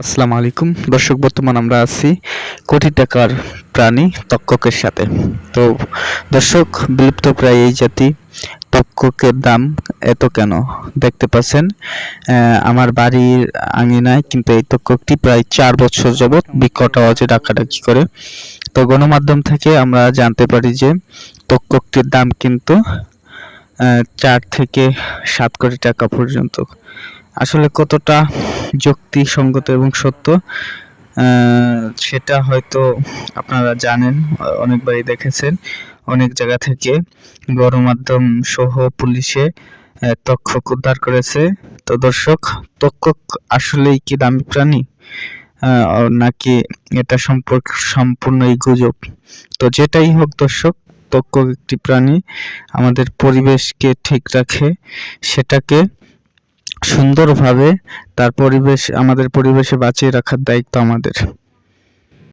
আসসালামু আলাইকুম। দর্শক, বর্তমান আমরা আছি কোটি টাকার প্রাণী তক্ষকের সাথে। তো দর্শক, বিলুপ্ত প্রায় এই জাতি তক্ষকের দাম এত কেন? দেখতে পাচ্ছেন আমার বাড়ির আঙিনায় কিন্তু এই তক্ষকটি প্রায় চার বছর যাবৎ বিকট আওয়াজে ডাকাডাকি করে। তো গণমাধ্যম থেকে আমরা জানতে পারি যে তক্ষকটির দাম কিন্তু চার থেকে সাত কোটি টাকা পর্যন্ত। আসলে কতটা যুক্তিসঙ্গত এবং সত্য সেটা হয়তো আপনারা জানেন, অনেকবারই দেখেছেন। অনেক জায়গা থেকে গণমাধ্যম সহ পুলিশে তক্ষক উদ্ধার করেছে। তো দর্শক তক্ষক আসলেই কি দামি প্রাণী? নাকি এটা সম্পর্ক, সম্পূর্ণই গুজব? তো যেটাই হোক দর্শক তক্ষক একটি প্রাণী। আমাদের পরিবেশকে ঠিক রাখে, সেটাকে সুন্দরভাবে তার পরিবেশ আমাদের পরিবেশে বাঁচিয়ে রাখার দায়িত্ব আমাদের।